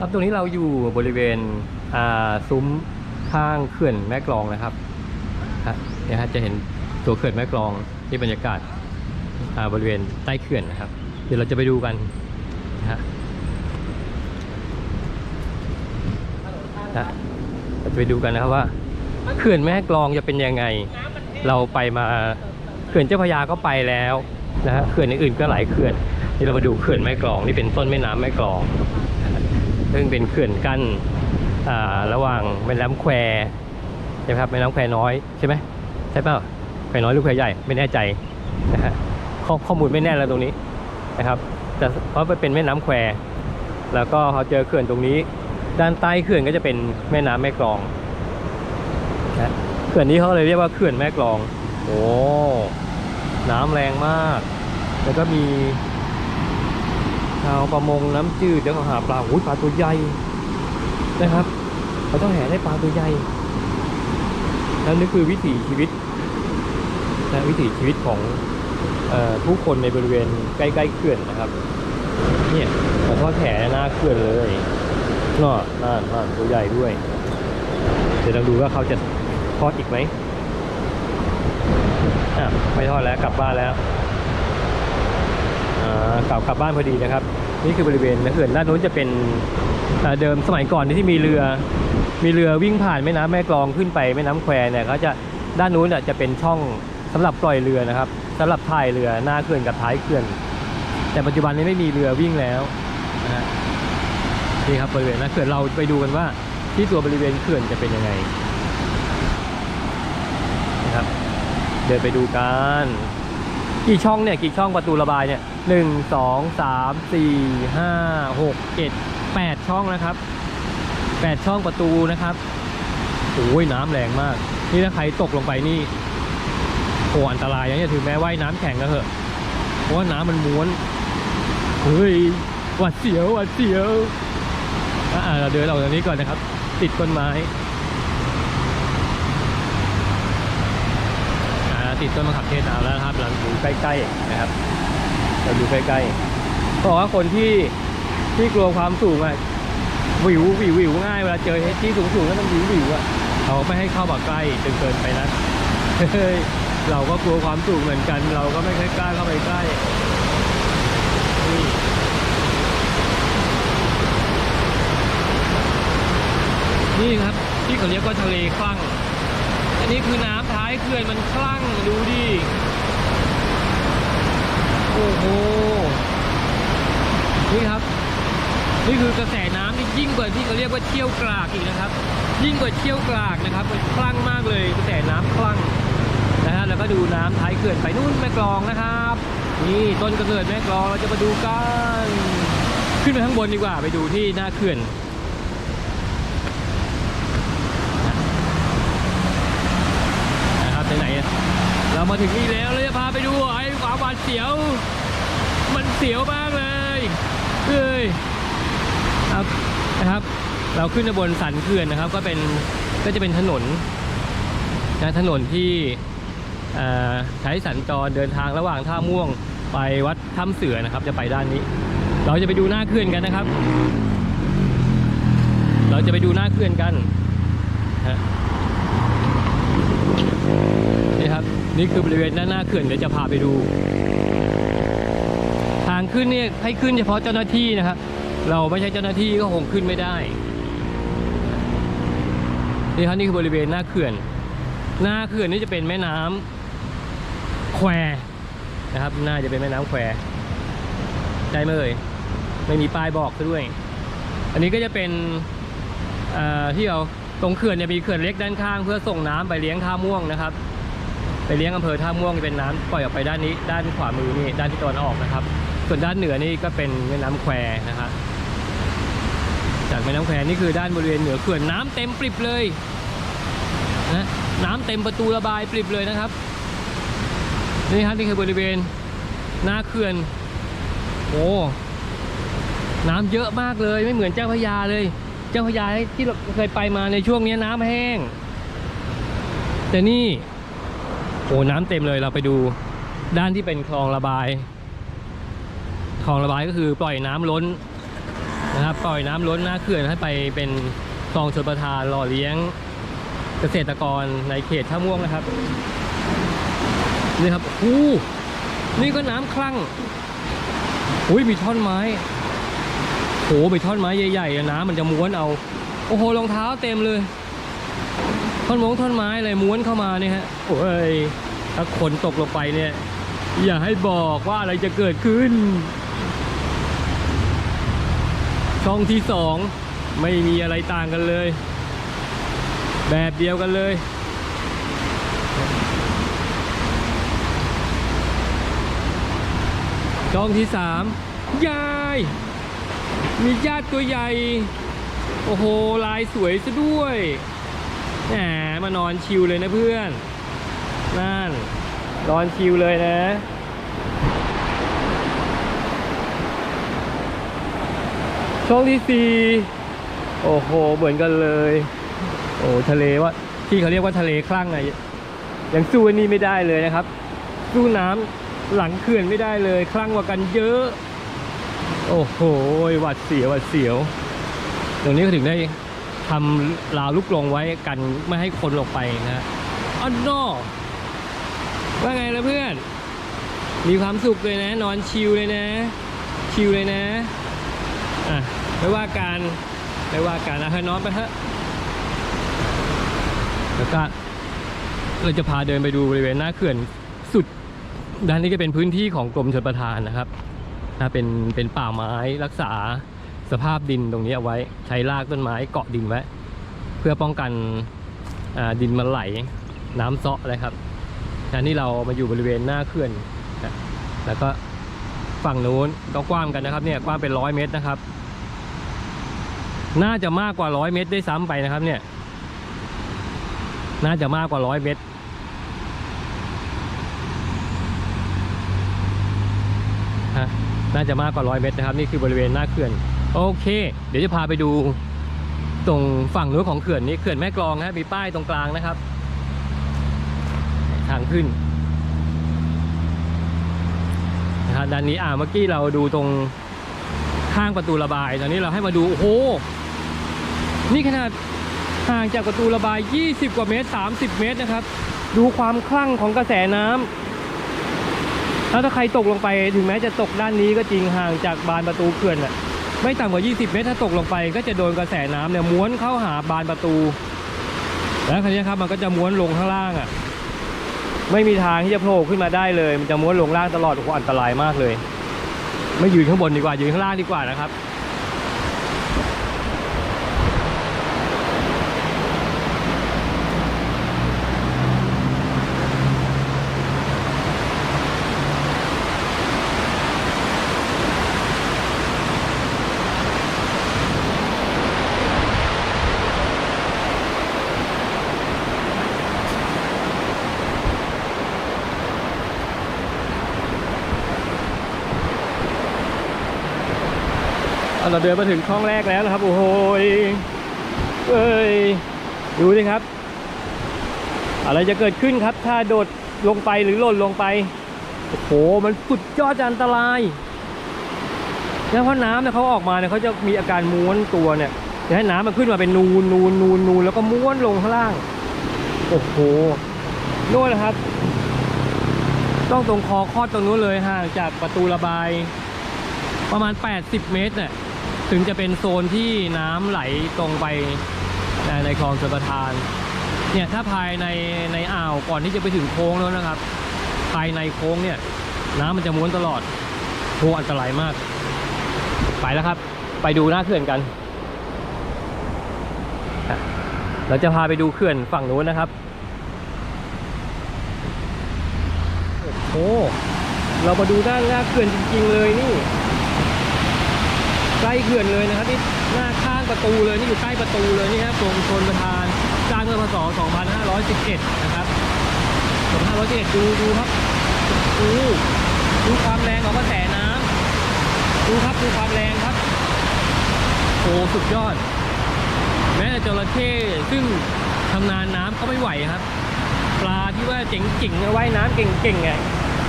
ครับตรงนี้เราอยู่บริเวณซุ้มข้างเขื่อนแม่กลองนะครับฮะเนี่ยฮะจะเห็นตัวเขื่อนแม่กลองที่บรรยากาศาบริเวณใต้เขื่อนนะครับ เดี๋ยวเราจะไปดูกันนะฮะเราจะไปดูกันนะครับว่าเขื่อนแม่กลองจะเป็นยังไง เราไปมาเขื่อนเจ้าพระยาก็ไปแล้วนะฮะเขื่อนอื่นๆก็หลายเขื่อนนี่เรามาดูเขื่อนแม่กลองนี่เป็นต้นแม่น้ำแม่กลอง ซึ่งเป็นเขื่อนกั้นระหว่างแม่น้ำแควใช่ไหมครับแม่น้ำแควน้อยใช่ไหมใช่เปล่าแควน้อยหรือแควใหญ่ไม่แน่ใจนะฮะข้อข้อมูลไม่แน่แล้วตรงนี้นะครับแต่เพราะเป็นแม่น้ำแควแล้วก็พอเจอเขื่อนตรงนี้ ด้านใต้เขื่อนก็จะเป็นแม่น้ำแม่กลองนะเขื่อนนี้เขาเลยเรียกว่าเขื่อนแม่กลอง โอ้น้ำแรงมาก แล้วก็มีาวประมงน้ำจืดแล้วก็หาปลาอุ้ยปลาตัวใหญ่นะครับเขาต้องแห่ได้ปลาตัวใหญ่แล้วนี่คือวิถีชีวิตนะวิถีชีวิตของอผู้คนในบริเวณใกล้ๆเขื่อนนะครับเนี่ยมาทอดแห่หน้าเขื่อนเลยน่ะน่านน่านตัวใหญ่ด้วยเดี๋ยวเราดูว่าเขาจะทอดอีกไหมอะไม่ทอดแล้วกลับบ้านแล้ว อ่ากลับกลับบ้านพอดีนะครับ นี่คือบริเวณเขื่อนด้านนู้นจะเป็นเดิมสมัยก่อนที่มีเรือมีเรือวิ่งผ่านแม่น้ำแม่กลองขึ้นไปแม่น้ำแควเนี่ยเขาจะด้านนู้นอะจะเป็นช่องสำหรับปล่อยเรือนะครับสำหรับถ่ายเรือหน้าเขื่อนกับท้ายเขื่อน แต่ปัจจุบันนี้ไม่มีเรือวิ่งแล้วนะนี่ครับบริเวณน้าเขื่อนเราไปดูกันว่าที่ตัวบริเวณเขื่อนจะเป็นยังไงนะครับ เดินไปดูกัน กี่ช่องเนี่ยกี่ช่องประตูระบายเนี่ยหนึ่งสองสามสี่ห้าหกเจ็ดแปดช่องนะครับแปดช่องประตูนะครับโอ้ยน้ำแรงมาก นี่ถ้าใครตกลงไปนี่โอ้อันตรายนะเนี่ยถึงแม้ว่ายน้ำแข็งก็เถอะ เพราะว่าน้ำมันม้วนเฮ้ยหวัดเสียวหวัดเสียวอะเราเดินออกจากนี้ก่อนนะครับ ติดต้นไม้ อ่า ติดต้นมะขามเทศเอาแล้วนะครับเราดูใกล้ๆนะครับ เราดูใกล้ๆเพราะว่าคนที่ที่กลัวความสูงอะวิววิววิวง่ายเวลาเจอที่สูงสูงๆแล้วมันวิววิวอะเขาไม่ให้เข้ามาใกล้จนเกินไปนะเฮ้ยเราก็กลัวความสูงเหมือนกัน เราก็ไม่ค่อยกล้าเข้าไปใกล้นี่นี่ครับที่เขาเรียกว่าทะเลคลั่งอันนี้คือน้ำท้าย เขื่อนมันคลั่งดูดิ โอ้โห นี่ครับ นี่คือกระแสน้ำนี่ยิ่งกว่าที่เขาเรียกว่าเชี่ยวกรากอีกนะครับ ยิ่งกว่าเชี่ยวกรากนะครับ มันคลั่งมากเลยกระแสน้ำคลั่งนะฮะ แล้วก็ดูน้ำท้ายเขื่อนไปนู่นแม่กลองนะครับ นี่ต้นกระเนิดแม่กลองเราจะมาดูกัน ขึ้นไปข้างบนดีกว่าไปดูที่หน้าเขื่อน นะครับไหนๆ เรามาถึงนี่แล้วเราจะพาไปดูไอ้ความหวาดเสียว มันเสียวมากเลยเอ้ยครับนะครับ เราขึ้นบนสันเขื่อนนะครับ ก็เป็นก็จะเป็นถนนนะถนนที่ใช้สัญจรเดินทางระหว่างท่าม่วงไปวัดถ้ำเสือนะครับ จะไปด้านนี้ เราจะไปดูหน้าเขื่อนกันนะครับ เราจะไปดูหน้าเขื่อนกันฮะ นี่คือบริเวณด้านหน้าเขื่อนเดี๋ยวจะพาไปดู ทางขึ้นเนี่ยให้ขึ้นเฉพาะเจ้าหน้าที่นะครับ เราไม่ใช่เจ้าหน้าที่ก็คงขึ้นไม่ได้นี่ครับนี่คือบริเวณหน้าเขื่อน หน้าเขื่อนนี่จะเป็นแม่น้ำแควนะครับ น่าจะเป็นแม่น้ำแควใช่ไหมเอ่ยไม่มีป้ายบอกซะด้วย อันนี้ก็จะเป็นที่เราตรงเขื่อนเนี่ยมีเขื่อนเล็กด้านข้าง เพื่อส่งน้ำไปเลี้ยงท่าม่วงนะครับ ไปเลี้ยงอำเภอท่าม่วงเป็นน้ำปล่อยออกไปด้านนี้ ด้านขวามือนี่ด้านที่ตะวันออกนะครับ ส่วนด้านเหนือนี่ก็เป็นแม่น้ำแควนะครับจากแม่น้ำแควนี่คือด้านบริเวณเหนือเขื่อนน้ำเต็มปริบเลยนะน้ำเต็มประตูระบายปริบเลยนะครับนี่ครับนี่คือบริเวณหน้าเขื่อนโอ้น้ำเยอะมากเลยไม่เหมือนเจ้าพยาเลย เจ้าพยาที่เราเคยไปมาในช่วงนี้น้ำแห้ง แต่นี่ โอ้น้ำเต็มเลยเราไปดูด้านที่เป็นคลองระบาย คลองระบายก็คือปล่อยน้ำล้นนะครับ ปล่อยน้ำล้นหน้าเขื่อนให้ไปเป็นคลองชลประทานหล่อเลี้ยงเกษตรกรในเขตท่าม่วงนะครับนี่ครับโอ้นี่ก็น้ำคลั่งอุ้ยมีท่อนไม้โอ้มีท่อนไม้ใหญ่ๆน้ำมันจะม้วนเอา โอ้โหรองเท้าเต็มเลย ท่อนมงท่อนไม้อะไรม้วนเข้ามาเนี่ยฮะโอ้ยถ้าคนตกลงไปเนี่ย อย่าให้บอกว่าอะไรจะเกิดขึ้น ช่องที่สองไม่มีอะไรต่างกันเลย แบบเดียวกันเลยช่องที่สามยาย มีญาติตัวใหญ่ โอ้โห ลายสวยซะด้วย แหมมานอนชิวเลยนะเพื่อน นั่น นอนชิวเลยนะ ช่องที่สี่โอ้โห เหมือนกันเลย โอ้ทะเลว่าที่เขาเรียกว่าทะเลคลั่งอะยังสู้อันนี้ไม่ได้เลยนะครับ สู้น้ำหลังเขื่อนไม่ได้เลย คลั่งกว่ากันเยอะ โอ้โหหวัดเสียวหวัดเสียว ตรงนี้ก็ถึงได้ ทำราวลูกลงไว้กันไม่ให้คนลงไปนะฮะอันนอว่าไงล่ะเพื่อน มีความสุขเลยนะ นอนชิลเลยนะ ชิลเลยนะ อะไม่ว่าการไม่ว่าการนะให้นอนไปเถอะแล้วก็เราจะพาเดินไปดูบริเวณหน้าเขื่อนสุด ด้านนี้ก็เป็นพื้นที่ของกรมชลประทานนะครับนะเป็นเป็นป่าไม้รักษา สภาพดินตรงนี้เอาไว้ใช้รากต้นไม้เกาะดินไว้ เพื่อป้องกันดินมันไหลน้ำเซาะนะครับนะนี่เรามาอยู่บริเวณหน้าเขื่อนแล้วก็ฝั่งนู้นก็กว้างกันนะครับเนี่ยกว้างเป็นร้อยเมตรนะครับ น่าจะมากกว่าร้อยเมตรได้ซ้ำไปนะครับ เนี่ย น่าจะมากกว่าร้อยเมตร น่าจะมากกว่าร้อยเมตรนะครับ นี่คือบริเวณหน้าเขื่อน โอเค เดี๋ยวจะพาไปดู ตรงฝั่งนู้นของเขื่อนนี้เขื่อนแม่กลองนะมีป้ายตรงกลางนะครับ ทางขึ้นนะฮะด้านนี้อ่าเมื่อกี้เราดูตรงข้างประตูระบายตอนนี้เราให้มาดูโอ้โหนี่ขนาดห่างจากประตูระบาย 20 กว่าเมตร 30 เมตรนะครับ ดูความคลั่งของกระแสน้ำแล้วถ้าใครตกลงไปถึงแม้จะตกด้านนี้ก็จริงห่างจากบานประตูเขื่อนน่ะ ไม่ต่ำกว่า 20 เมตรถ้าตกลงไป ก็จะโดนกระแสน้ำเนี่ยม้วนเข้าหาบานประตู แล้วคราวนี้ครับมันก็จะม้วนลงข้างล่างอะ ไม่มีทางที่จะโผล่ขึ้นมาได้เลย มันจะม้วนลงล่างตลอดโอ้โหอันตรายมากเลย ไม่ยืนข้างบนดีกว่ายืนข้างล่างดีกว่านะครับ เราเดินมาถึงช่องแรกแล้วนะครับ โอ้โหเอ้ยดูสิครับ อะไรจะเกิดขึ้นครับ ถ้าโดดลงไปหรือหล่นลงไป โอ้โห มันสุดยอดอันตราย แล้วเพราะน้ำเนี่ยเขาออกมาเนี่ยเขาจะมีอาการม้วนตัวเนี่ยจะให้น้ำมันขึ้นมาเป็นนูนนูนนูนนูนแล้วก็ม้วนลงข้างล่าง โอ้โหโน่นนะครับ ต้องตรงคอคอดตรงนู้นเลยห่างจากประตูระบาย ประมาณ 80 เมตรเนี่ย ถึงจะเป็นโซนที่น้ำไหลตรงไปในคลองชลประทาน เนี่ยถ้าภายในในอ่าวก่อนที่จะไปถึงโค้งแล้วนะครับ ภายในโค้งเนี่ย น้ำมันจะม้วนตลอดโหอันตรายมาก ไปแล้วครับ ไปดูหน้าเขื่อนกัน เราจะพาไปดูเขื่อนฝั่งนู้นนะครับ โอ้โหเรามาดูด้านหน้าเขื่อนจริง ๆ เลยนี่ ใกล้เขื่อนเลยนะครับนี่หน้าข้างประตูเลยนี่อยู่ใกล้ประตูเลยนี่ครับกรมชนประทานสร้างเมื่อพศ 2511 นะครับ2511ดูดูครับดูดูความแรงของกระแสน้ำดูครับดูความแรงครับโอ้สุดยอด แม้แต่จระเข้ซึ่งทำนานน้ำก็ไม่ไหวครับ ปลาที่ว่าเจ๋งๆว่ายน้ำเก่งๆไง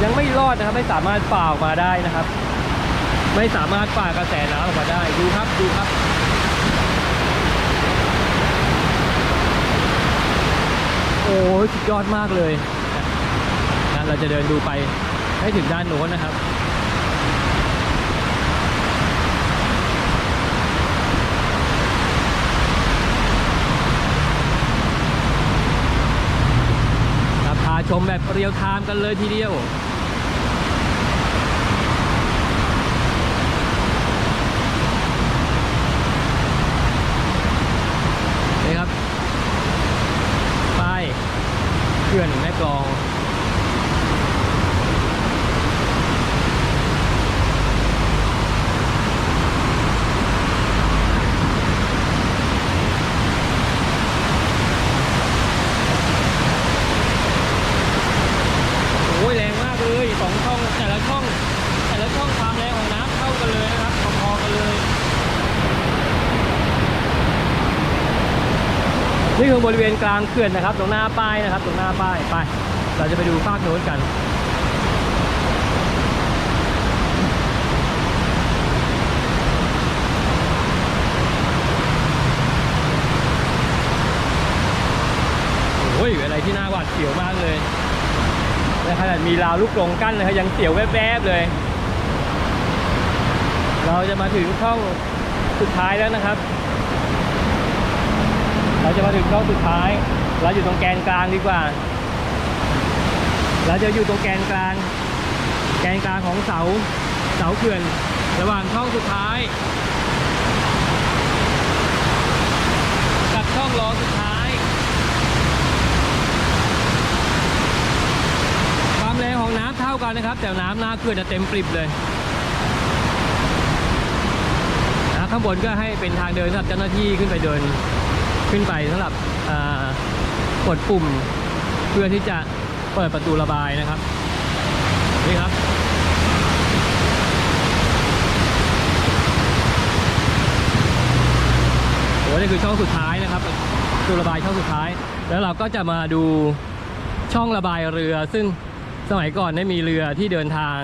ยังไม่รอดนะครับไม่สามารถฝ่าออกมาได้นะครับ ไม่สามารถฝ่ากระแสน้ำออกมาได้ดูครับดูครับ โอ้ยสุดยอดมากเลยนะเราจะเดินดูไปให้ถึงด้านโน้นนะครับพาชมแบบเรียลไทม์กันเลยทีเดียว นี่ครับ ป้ายเขื่อนแม่กลอง โอ้ยแรงมากเลยสองช่องแต่ละช่อง แต่ละช่องความแรงของน้ำเท่ากันเลยนะครับพอๆกันเลย นี่คือบริเวณกลางเขื่อนนะครับ ตรงหน้าป้ายนะครับ ตรงหน้าป้ายไป เราจะไปดูภาคโน้นกันโอ้ยอะไรที่น่าหวาดเสียวมากเลยในขนาดมีราวลูกกรงกั้นนะครยังเสียวแวบๆเลย เราจะมาถึงช่องสุดท้ายแล้วนะครับ เราจะมาถึงช่องสุดท้าย เราอยู่ตรงแกนกลางดีกว่า เราจะอยู่ตรงแกนกลาง แกนกลางของเสา เสาเขื่อน ระหว่างช่องสุดท้าย กับช่องรองสุดท้าย ความแรงของน้ำเท่ากันนะครับ แต่น้ำหน้าเขื่อนจะเต็มปริบเลยข้างบนก็ให้เป็นทางเดินสำหรับเจ้าหน้าที่ขึ้นไปเดิน ขึ้นไปสำหรับกดปุ่มเพื่อที่จะเปิดประตูระบายนะครับ นี่ครับ โอ้นี่คือช่องสุดท้ายนะครับประตูระบายช่องสุดท้าย แล้วเราก็จะมาดูช่องระบายเรือ ซึ่งสมัยก่อนได้มีเรือที่เดินทาง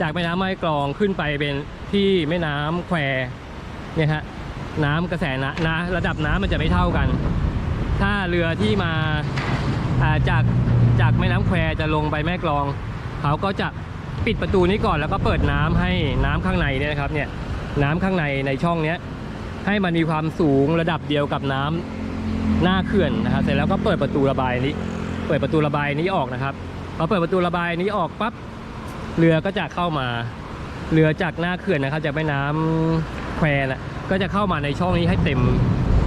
จากแม่น้ำแม่กลองขึ้นไปเป็นที่แม่น้ำแควเนี่ยฮะ น้ำกระแสน้ำนะระดับน้ำมันจะไม่เท่ากัน ถ้าเรือที่มาาจากจากแม่น้ำแควจะลงไปแม่กลอง เขาก็จะปิดประตูนี้ก่อนแล้วก็เปิดน้ำให้น้ำข้างในเนี่ยนะครับเนี่ยน้ำข้างในในช่องเนี้ยให้มันมีความสูงระดับเดียวกับน้ำหน้าเขื่อนนะครับเสร็จแล้วก็เปิดประตูระบายนี้ เปิดประตูระบายนี้ออกนะครับพอเปิดประตูระบายนี้ออกปั๊บเรือก็จะเข้ามา เรือจากหน้าเขื่อนนะครับจากแม่น้ำแควน่ะ ก็จะเข้ามาในช่องนี้ให้เต็ม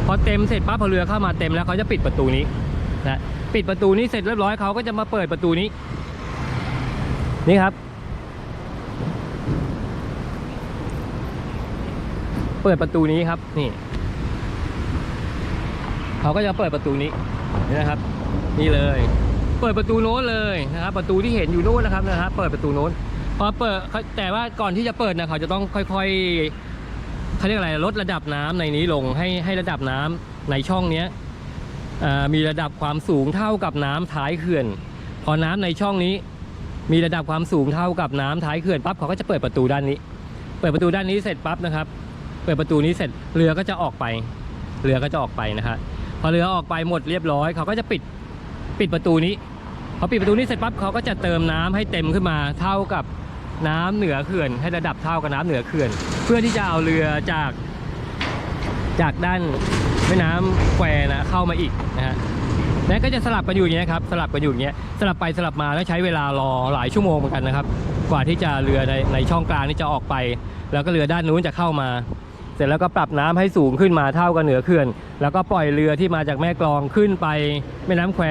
พอเต็มเสร็จปั๊บพอเรือเข้ามาเต็มแล้วเขาจะปิดประตูนี้นะปิดประตูนี้เสร็จเรียบร้อยเขาก็จะมาเปิดประตูนี้ นี่ครับ เปิดประตูนี้ครับนี่เขาก็จะเปิดประตูนี้นี่นะครับ นี่เลย เปิดประตูโน้นเลยนะครับ ประตูที่เห็นอยู่โน้นนะครับนะครับ เปิดประตูโน้นพอเปิดแต่ว่าก่อนที่จะเปิดนะเขาจะต้องค่อยๆ เขาเรียกอะไรลดระดับน้ำในนี้ลงให้ให้ระดับน้ำในช่องเนี้ยมีระดับความสูงเท่ากับน้ำท้ายเขื่อน พอน้ำในช่องนี้ มีระดับความสูงเท่ากับน้ำท้ายเขื่อนปั๊บเขาก็จะเปิดประตูด้านนี้ เปิดประตูด้านนี้เสร็จปั๊บนะครับ เปิดประตูนี้เสร็จเรือก็จะออกไป เรือก็จะออกไปนะฮะพอเรือออกไปหมดเรียบร้อยเขาก็จะปิดปิดประตูนี้พอปิดประตูนี้เสร็จปั๊บเขาก็จะเติมน้ำให้เต็มขึ้นมาเท่ากับ น้ำเหนือเขื่อนให้ระดับเท่ากับน้ำเหนือเขื่อน เพื่อที่จะเอาเรือจากจากด้านแม่น้ำแควนะเข้ามาอีกนะฮะแล้วก็จะสลับกันอยู่อย่างเงี้ครับสลับกันอยู่อย่างเงี้ยสลับไปสลับมาแล้วใช้เวลารอหลายชั่วโมงเหมือนกันนะครับ กว่าที่จะเรือในในช่องกลางนี่จะออกไป แล้วก็เรือด้านนู้นจะเข้ามา เสร็จแล้วก็ปรับน้ำให้สูงขึ้นมาเท่ากับเหนือเขื่อน แล้วก็ปล่อยเรือที่มาจากแม่กลองขึ้นไปแม่น้ำแคว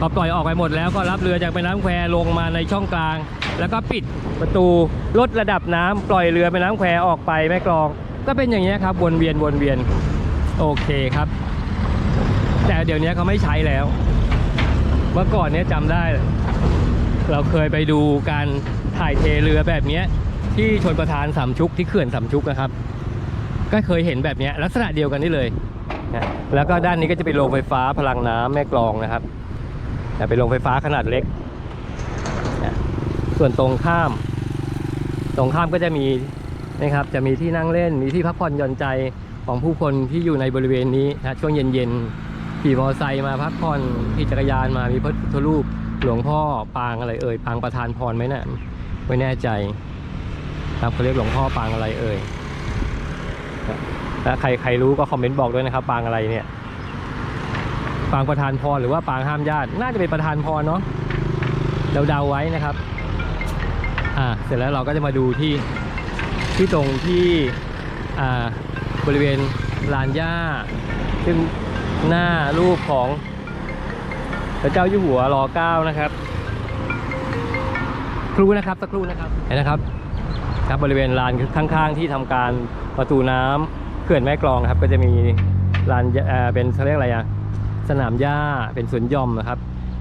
พอปล่อยออกไปหมดแล้วก็รับเรือจากแม่น้ำแควลงมาในช่องกลาง แล้วก็ปิดประตูลดระดับน้ำปล่อยเรือแม่น้ำแควออกไปแม่กลอง ก็เป็นอย่างนี้ครับวนเวียนวนเวียนโอเคครับ แต่เดี๋ยวนี้เขาไม่ใช้แล้ว เมื่อก่อนเนี้ยจำได้ เราเคยไปดูการถ่ายเทเรือแบบเนี้ยที่ชนประทานสามชุกที่เขื่อนสามชุกนะครับ ก็เคยเห็นแบบนี้ลักษณะเดียวกันนี่เลยนะแล้วก็ด้านนี้ก็จะเป็นโรงไฟฟ้าพลังน้ำแม่กลองนะครับ นะเป็นโรงไฟฟ้าขนาดเล็กนะส่วนตรงข้าม ตรงข้ามก็จะมีนะครับ จะมีที่นั่งเล่น มีที่พักผ่อนหย่อนใจของผู้คนที่อยู่ในบริเวณนี้นะช่วงเย็นๆขี่มอเตอร์ไซค์มาพักผ่อนขี่จักรยานมามีพระพุทธรูปหลวงพ่อปางอะไรเอ่ยปางประธานพรไหมนะ่ะไม่แน่ใจ ครับเขาเรียกหลวงพ่อปางอะไรเอ่ยถ้าใครใครรู้ก็คอมเมนต์บอกด้วยนะครับ ปางอะไรเนี่ย ปางประธานพรหรือว่าปางห้ามญาติ น่าจะเป็นประธานพรเนาะเดาๆไว้นะครับ อ่า เสร็จแล้วเราก็จะมาดูที่ที่ตรงที่อ่าบริเวณลานหญ้า ซึ่งหน้ารูปของพระเจ้าอยู่หัวรอเก้านะครับ ครูนะครับสักครู่นะครับเห็นนะครับครับบริเวณลานข้างๆ ที่ทำการประตูน้ำเขื่อนแม่กลองครับ ก็จะมีลานเออเป็นเขาเรียกอะไรอะ สนามหญ้าเป็นสวนย่อมนะครับ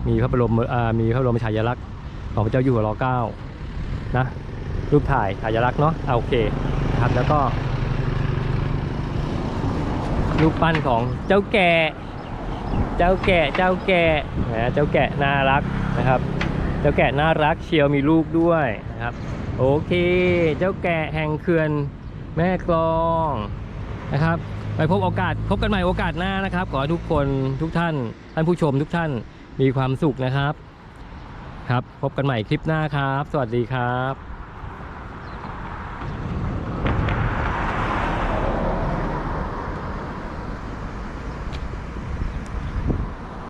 มีพระบรมมีพระบรมฉายาลักษณ์ของพระเจ้าอยู่หัวรอเก้านะรูปถ่ายฉายาลักษณ์เนาะอ่าโอเคครับแล้วก็รูปปั้นของเจ้าแก่เจ้าแก่เจ้าแก่นะเจ้าแก่น่ารักนะครับ เจ้าแก่น่ารักเชียวมีลูกด้วยนะครับ โอเค เจ้าแก่แห่งเขื่อนแม่กลองนะครับ ไปพบโอกาสพบกันใหม่โอกาสหน้านะครับ ขอให้ทุกคนทุกท่าน ท่านผู้ชมทุกท่านมีความสุขนะครับ ครับ พบกันใหม่คลิปหน้าครับ สวัสดีครับ